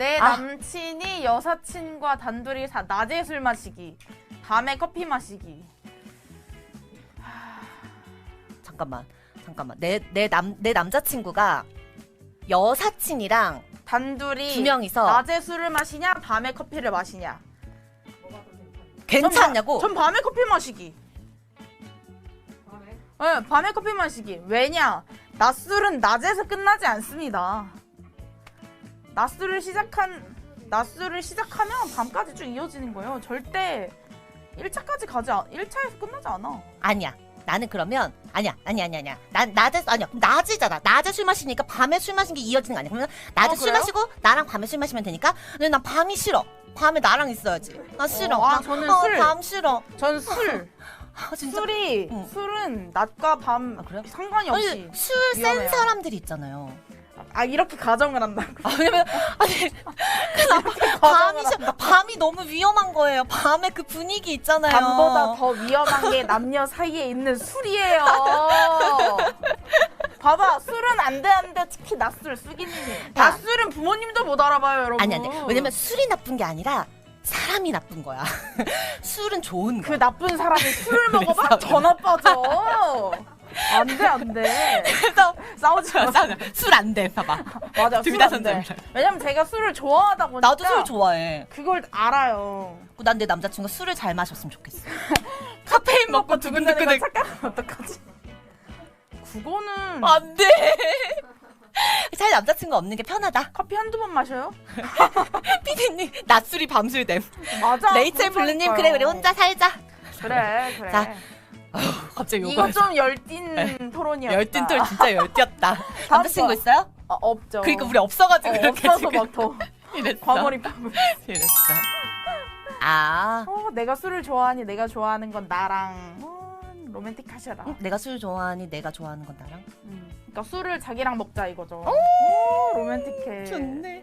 내 아. 남친이 여사친과 단둘이 사 낮에 술 마시기, 밤에 커피 마시기. 잠깐만, 잠깐만. 내 내 남 내 남자친구가 여사친이랑 단둘이 두 명이서 낮에 술을 마시냐, 밤에 커피를 마시냐. 괜찮냐고? 전 밤에 커피 마시기. 네, 밤에 커피 마시기. 왜냐? 낮술은 낮에서 끝나지 않습니다. 낮술을 시작한 낮술을 시작하면 밤까지 쭉 이어지는 거예요. 절대 1차까지 가지 않, 1차에서 끝나지 않아. 아니야. 나는 그러면 아니야, 아니야, 아니야, 아니야. 난 낮에 아니야. 그럼 낮이잖아. 낮에 술 마시니까 밤에 술 마신 게 이어지는 거 아니야? 그러면 낮에 어, 술 그래요? 마시고 나랑 밤에 술 마시면 되니까. 근데 난 밤이 싫어. 밤에 나랑 있어야지. 나 싫어. 어, 아, 나- 저는 어, 술. 밤 싫어. 전 술, 아, 진짜. 술이 응. 술은 낮과 밤 아, 그래요? 상관이 없이 아니, 술센 위험해요. 사람들이 있잖아요. 아 이렇게 가정을 한다고. 아, 왜냐면 아니 밤이 싫어. 밤이 너무 위험한 거예요. 밤에 그 분위기 있잖아요. 밤보다 더 위험한 게 남녀 사이에 있는 술이에요. 봐봐, 술은 안 돼, 안 돼. 특히 낮술, 수기님이. 낮술은 부모님도 못 알아봐요, 여러분. 아니 아니. 왜냐면 술이 나쁜 게 아니라 사람이 나쁜 거야. 술은 좋은 그 거야. 나쁜 사람이 술을 먹어봐? 더 나빠져. 안 돼, 안 돼. 그래서 싸우지 마. 술안 돼. 봐봐. 맞아, 둘술다안 돼. 선점이야. 왜냐면 제가 술을 좋아하다 보니까. 나도 술 좋아해. 그걸 알아요. 난 내 남자친구가 술을 잘 마셨으면 좋겠어. 카페인 먹고 두근두근 두근두근. 착각하면 어떡하지? 그거는 안 돼. 잘 남자친구 없는 게 편하다. 커피 한두 번 마셔요? 피디님 낮술이 밤술 됨. 맞아. 레이첼 블루님 그래 우리 혼자 살자. 그래 그래. 자, 갑자기 이거 좀 열띤 토론이었다. 열띤 털 진짜 열띠었다. 남자친구 거. 있어요? 아, 없죠. 그러니까 우리 없어가지고 어, 이렇게 없어서 지금 막더 이랬어. 과몰입하고. 이랬어. 아, 어, 내가 술을 좋아하니 내가 좋아하는 건 나랑 어, 로맨틱하셔라. 응? 내가 술 좋아하니 내가 좋아하는 건 나랑. 음. 그러니까 술을 자기랑 먹자 이거죠. 오, 로맨틱해. 좋네.